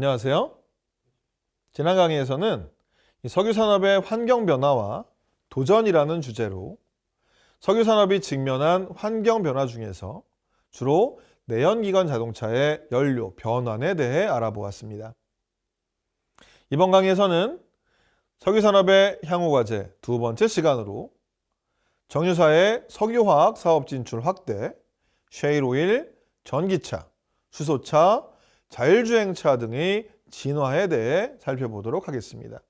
안녕하세요. 지난 강의에서는 이 석유 산업의 환경 변화와 도전이라는 주제로 석유 산업이 직면한 환경 변화 중에서 주로 내연기관 자동차의 연료 변환에 대해 알아보았습니다. 이번 강의에서는 석유 산업의 향후 과제 두 번째 시간으로 정유사의 석유화학 사업 진출 확대, 쉐일오일, 전기차, 수소차, 자율주행차 등의 진화에 대해 살펴보도록 하겠습니다.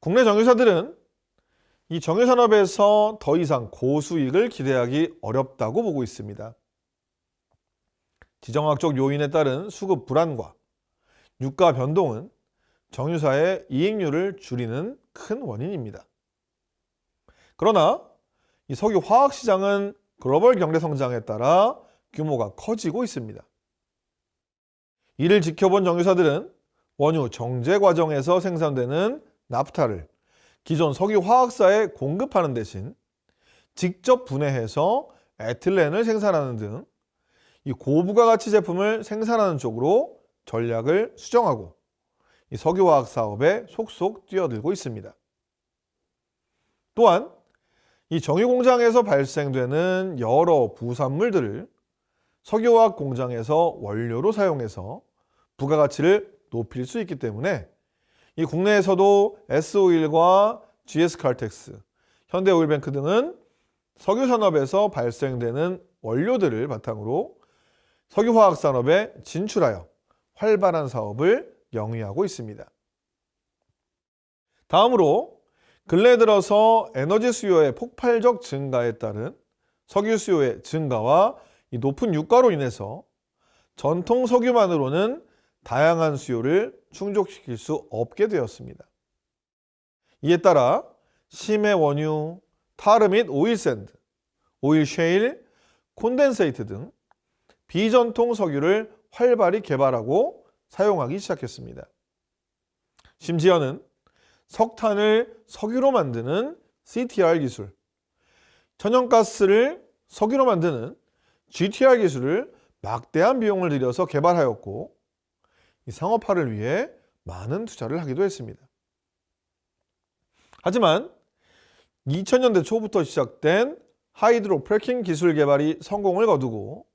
국내 정유사들은 이 정유산업에서 더 이상 고수익을 기대하기 어렵다고 보고 있습니다. 지정학적 요인에 따른 수급 불안과 유가 변동은 정유사의 이익률을 줄이는 큰 원인입니다. 그러나 이 석유 화학 시장은 글로벌 경제 성장에 따라 규모가 커지고 있습니다. 이를 지켜본 정유사들은 원유 정제 과정에서 생산되는 나프타를 기존 석유 화학사에 공급하는 대신 직접 분해해서 에틸렌을 생산하는 등 이 고부가 가치 제품을 생산하는 쪽으로 전략을 수정하고 이 석유화학 사업에 속속 뛰어들고 있습니다. 또한 이 정유 공장에서 발생되는 여러 부산물들을 석유화학 공장에서 원료로 사용해서 부가가치를 높일 수 있기 때문에 이 국내에서도 S-오일과 GS-칼텍스, 현대오일뱅크 등은 석유 산업에서 발생되는 원료들을 바탕으로 석유화학 산업에 진출하여 활발한 사업을 영위하고 있습니다. 다음으로 근래 들어서 에너지 수요의 폭발적 증가에 따른 석유 수요의 증가와 이 높은 유가로 인해서 전통 석유만으로는 다양한 수요를 충족시킬 수 없게 되었습니다. 이에 따라 심해 원유, 타르 및 오일 샌드, 오일 쉐일, 콘덴세이트 등 비전통 석유를 활발히 개발하고 사용하기 시작했습니다. 심지어는 석탄을 석유로 만드는 CTR 기술, 천연가스를 석유로 만드는 GTR 기술을 막대한 비용을 들여서 개발하였고 이 상업화를 위해 많은 투자를 하기도 했습니다. 하지만 2000년대 초부터 시작된 하이드로 프래킹 기술 개발이 성공을 거두고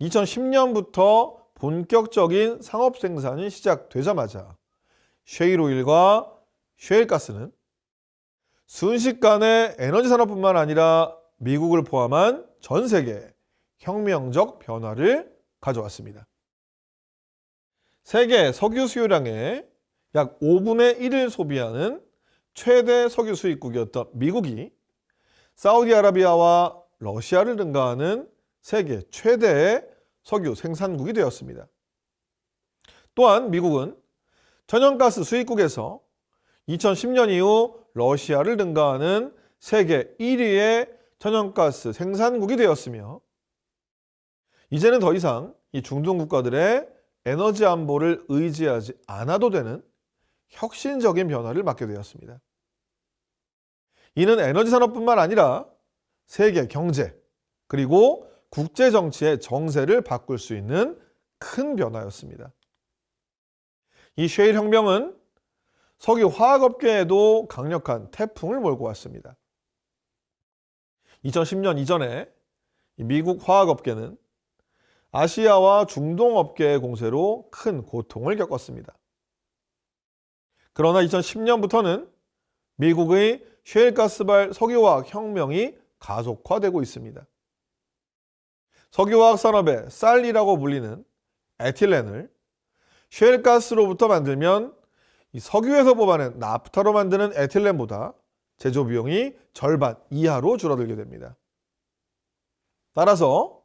2010년부터 본격적인 상업 생산이 시작되자마자 쉐일 오일과 쉐일 가스는 순식간에 에너지 산업뿐만 아니라 미국을 포함한 전 세계에 혁명적 변화를 가져왔습니다. 세계 석유 수요량의 약 5분의 1을 소비하는 최대 석유 수입국이었던 미국이 사우디아라비아와 러시아를 능가하는 세계 최대의 석유 생산국이 되었습니다. 또한 미국은 천연가스 수입국에서 2010년 이후 러시아를 능가하는 세계 1위의 천연가스 생산국이 되었으며 이제는 더 이상 이 중동 국가들의 에너지 안보를 의지하지 않아도 되는 혁신적인 변화를 맞게 되었습니다. 이는 에너지 산업뿐만 아니라 세계 경제 그리고 국제 정치의 정세를 바꿀 수 있는 큰 변화였습니다. 이 쉐일 혁명은 석유 화학업계에도 강력한 태풍을 몰고 왔습니다. 2010년 이전에 미국 화학업계는 아시아와 중동 업계의 공세로 큰 고통을 겪었습니다. 그러나 2010년부터는 미국의 셰일가스발 석유화학 혁명이 가속화되고 있습니다. 석유화학 산업의 쌀이라고 불리는 에틸렌을 셰일가스로부터 만들면 이 석유에서 뽑아낸 나프타로 만드는 에틸렌보다 제조 비용이 절반 이하로 줄어들게 됩니다. 따라서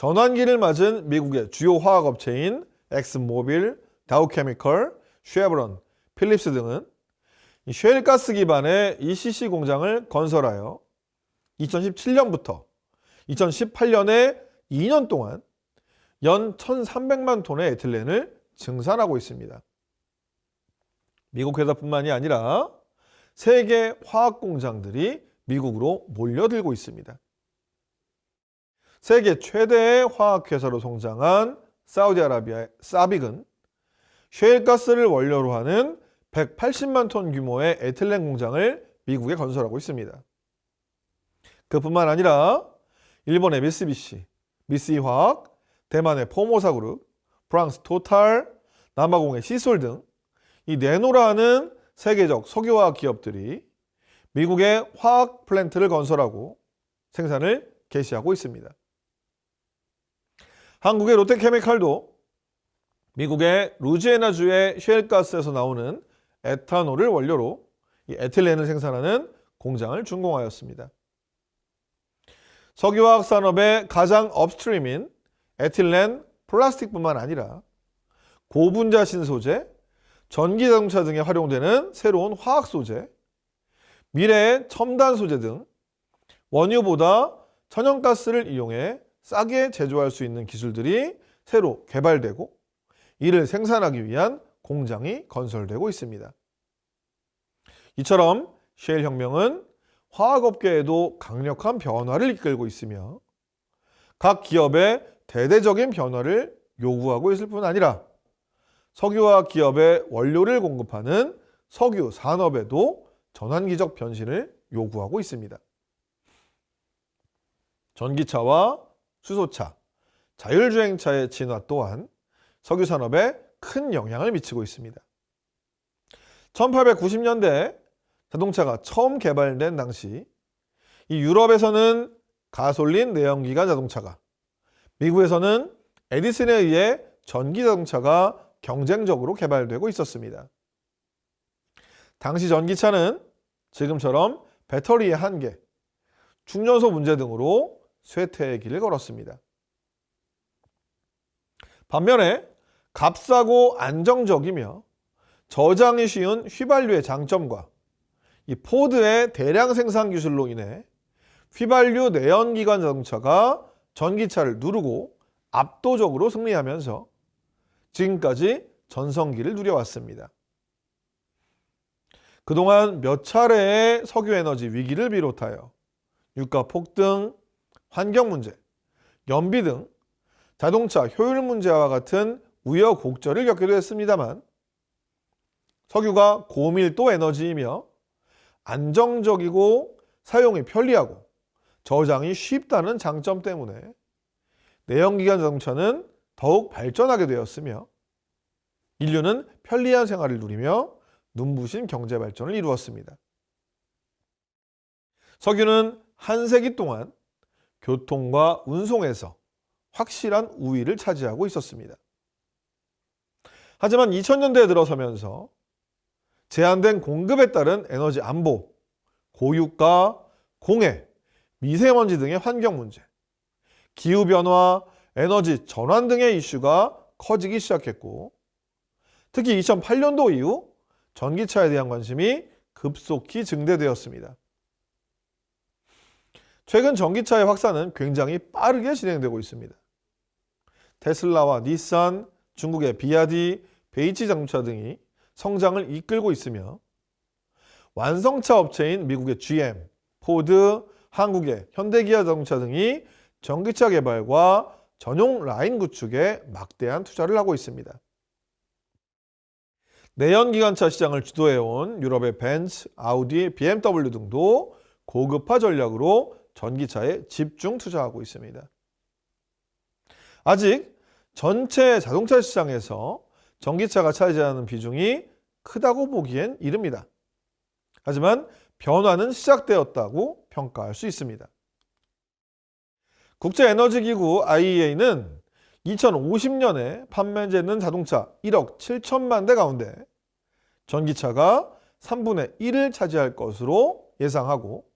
전환기를 맞은 미국의 주요 화학 업체인 엑스모빌, 다우케미컬, 쉐브론, 필립스 등은 쉐일가스 기반의 ECC 공장을 건설하여 2017년부터 2018년에 2년 동안 연 1,300만 톤의 에틸렌을 증산하고 있습니다. 미국 회사뿐만이 아니라 세계 화학 공장들이 미국으로 몰려들고 있습니다. 세계 최대의 화학회사로 성장한 사우디아라비아의 사빅은 셰일가스를 원료로 하는 180만 톤 규모의 에틸렌 공장을 미국에 건설하고 있습니다. 그뿐만 아니라 일본의 미쓰비시, 미쓰이화학, 대만의 포모사 그룹, 프랑스 토탈, 남아공의 시솔 등 이 네노라는 세계적 석유화학 기업들이 미국의 화학 플랜트를 건설하고 생산을 개시하고 있습니다. 한국의 롯데케미칼도 미국의 루지애나주의 셰일가스에서 나오는 에탄올을 원료로 이 에틸렌을 생산하는 공장을 준공하였습니다. 석유화학 산업의 가장 업스트림인 에틸렌 플라스틱뿐만 아니라 고분자 신소재, 전기 자동차 등에 활용되는 새로운 화학 소재, 미래의 첨단 소재 등 원유보다 천연가스를 이용해 싸게 제조할 수 있는 기술들이 새로 개발되고 이를 생산하기 위한 공장이 건설되고 있습니다. 이처럼 셰일 혁명은 화학업계에도 강력한 변화를 이끌고 있으며 각 기업의 대대적인 변화를 요구하고 있을 뿐 아니라 석유화학 기업의 원료를 공급하는 석유 산업에도 전환기적 변신을 요구하고 있습니다. 전기차와 수소차, 자율주행차의 진화 또한 석유 산업에 큰 영향을 미치고 있습니다. 1890년대 자동차가 처음 개발된 당시 이 유럽에서는 가솔린 내연기관 자동차가 미국에서는 에디슨에 의해 전기 자동차가 경쟁적으로 개발되고 있었습니다. 당시 전기차는 지금처럼 배터리의 한계, 충전소 문제 등으로 쇠퇴의 길을 걸었습니다. 반면에 값싸고 안정적이며 저장이 쉬운 휘발유의 장점과 이 포드의 대량 생산 기술로 인해 휘발유 내연기관 자동차가 전기차를 누르고 압도적으로 승리하면서 지금까지 전성기를 누려왔습니다. 그동안 몇 차례의 석유 에너지 위기를 비롯하여 유가 폭등, 환경 문제, 연비 등 자동차 효율 문제와 같은 우여곡절을 겪기도 했습니다만 석유가 고밀도 에너지이며 안정적이고 사용이 편리하고 저장이 쉽다는 장점 때문에 내연기관 자동차는 더욱 발전하게 되었으며 인류는 편리한 생활을 누리며 눈부신 경제 발전을 이루었습니다. 석유는 한 세기 동안 교통과 운송에서 확실한 우위를 차지하고 있었습니다. 하지만 2000년대에 들어서면서 제한된 공급에 따른 에너지 안보, 고유가, 공해, 미세먼지 등의 환경 문제, 기후변화, 에너지 전환 등의 이슈가 커지기 시작했고, 특히 2008년도 이후 전기차에 대한 관심이 급속히 증대되었습니다. 최근 전기차의 확산은 굉장히 빠르게 진행되고 있습니다. 테슬라와 닛산, 중국의 비아디, 베이치 자동차 등이 성장을 이끌고 있으며 완성차 업체인 미국의 GM, 포드, 한국의 현대기아 자동차 등이 전기차 개발과 전용 라인 구축에 막대한 투자를 하고 있습니다. 내연기관차 시장을 주도해온 유럽의 벤츠, 아우디, BMW 등도 고급화 전략으로 전기차에 집중 투자하고 있습니다. 아직 전체 자동차 시장에서 전기차가 차지하는 비중이 크다고 보기엔 이릅니다. 하지만 변화는 시작되었다고 평가할 수 있습니다. 국제에너지기구 IEA는 2050년에 판매되는 자동차 1억 7천만 대 가운데 전기차가 3분의 1을 차지할 것으로 예상하고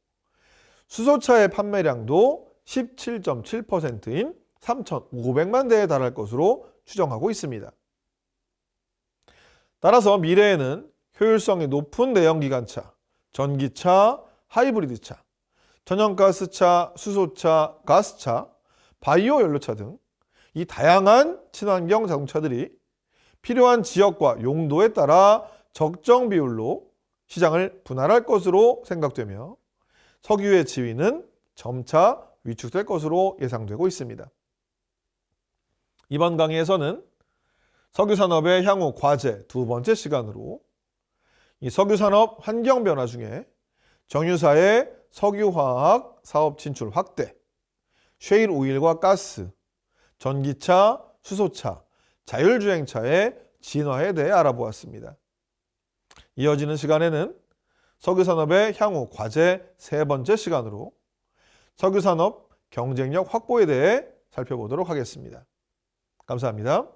수소차의 판매량도 17.7%인 3,500만 대에 달할 것으로 추정하고 있습니다. 따라서 미래에는 효율성이 높은 내연기관차, 전기차, 하이브리드차, 천연가스차, 수소차, 가스차, 바이오 연료차 등 이 다양한 친환경 자동차들이 필요한 지역과 용도에 따라 적정 비율로 시장을 분할할 것으로 생각되며 석유의 지위는 점차 위축될 것으로 예상되고 있습니다. 이번 강의에서는 석유산업의 향후 과제 두 번째 시간으로 이 석유산업 환경 변화 중에 정유사의 석유화학 사업 진출 확대, 쉐일 오일과 가스, 전기차, 수소차, 자율주행차의 진화에 대해 알아보았습니다. 이어지는 시간에는 석유산업의 향후 과제 세 번째 시간으로 석유산업 경쟁력 확보에 대해 살펴보도록 하겠습니다. 감사합니다.